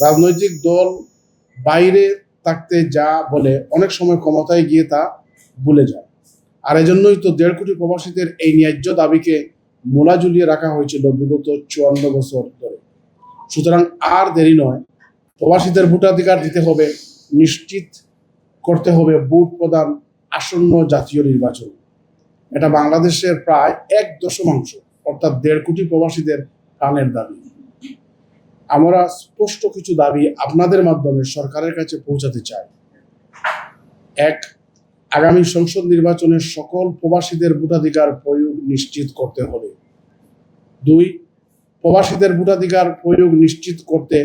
রাজনৈতিক দল বাইরে থাকতে যা বলে অনেক সময় ক্ষমতায় গিয়ে তা ভুলে যায়। আর এজন্যই তো দেড় কোটি প্রবাসীদের এই ন্যায্য দাবিকে মোলা ঝুলিয়ে রাখা হয়েছিল বিগত চুয়ান্ন বছর ধরে। সুতরাং আর দেরি নয়, প্রবাসীদের ভোটাধিকার দিতে হবে, নিশ্চিত করতে হবে ভোট প্রদান আসন্ন জাতীয় নির্বাচন। এটা বাংলাদেশের প্রায় এক দশমাংশ, অর্থাৎ দেড় কোটি প্রবাসীদের প্রাণের দাবি। আমরা স্পষ্ট কিছু দাবি আপনাদের মাধ্যমে সরকারের কাছে পৌঁছাতে চাই। এক, আগামী সংসদ নির্বাচনে সকল প্রবাসীদের ভোটাধিকার প্রয়োগ নিশ্চিত করতে হবে। দুই, প্রবাসীদের ভোটাধিকার প্রয়োগ নিশ্চিত করতে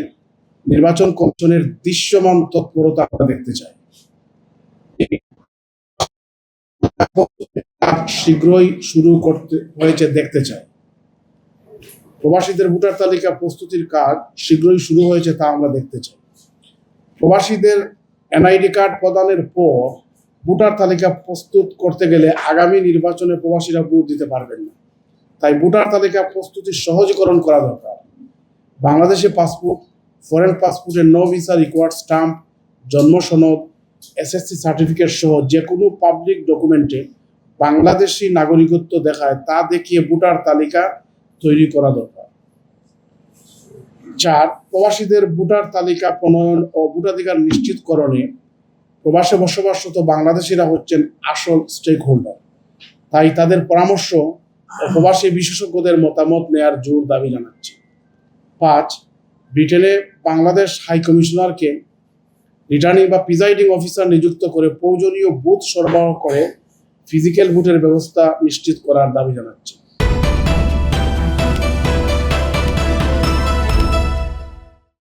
নির্বাচন কমিশনের দৃশ্যমান তৎপরতা আমরা দেখতে চাই। শীঘ্রই শুরু করতে হয়েছে দেখতে চাই। প্রবাসীদের ভোটার তালিকা প্রস্তুতির কাজ শীঘ্রই শুরু হয়েছে তা আমরা দেখতে চাই। প্রবাসীদের এনআইডি কার্ড প্রদানের পর ভোটার তালিকা প্রস্তুত করতে গেলে আগামী নির্বাচনে প্রবাসীরা ভোট দিতে পারবেন না। তাই ভোটার তালিকা প্রস্তুতির সহজীকরণ করা দরকার। বাংলাদেশে পাসপোর্ট, ফরেন পাসপোর্টের নো ভিসা রিকোয়ার্ড স্টাম্প, জন্ম সনদ, এসএসসি সার্টিফিকেট সহ যে কোনো পাবলিক ডকুমেন্টে বাংলাদেশি নাগরিকত্ব দেখায় তা দেখিয়ে ভোটার তালিকা তৈরি করা দরকার। চার, প্রবাসীদের ভোটার তালিকা প্রণয়ন ও ভোটাধিকার নিশ্চিতকরণে প্রবাসে বসবাসরত বাংলাদেশিরা হচ্ছেন আসল স্টেক হোল্ডার তাই তাদের পরামর্শ ও প্রবাসী বিশেষজ্ঞদের মতামত নেয়ার জোর দাবি জানাচ্ছি। পাঁচ, ব্রিটেনে বাংলাদেশ হাই কমিশনারকে রিটার্নিং বা প্রিজাইডিং অফিসার নিযুক্ত করে প্রয়োজনীয় বুথ সরবরাহ করে ফিজিক্যাল বুথের ব্যবস্থা নিশ্চিত করার দাবি জানাচ্ছি।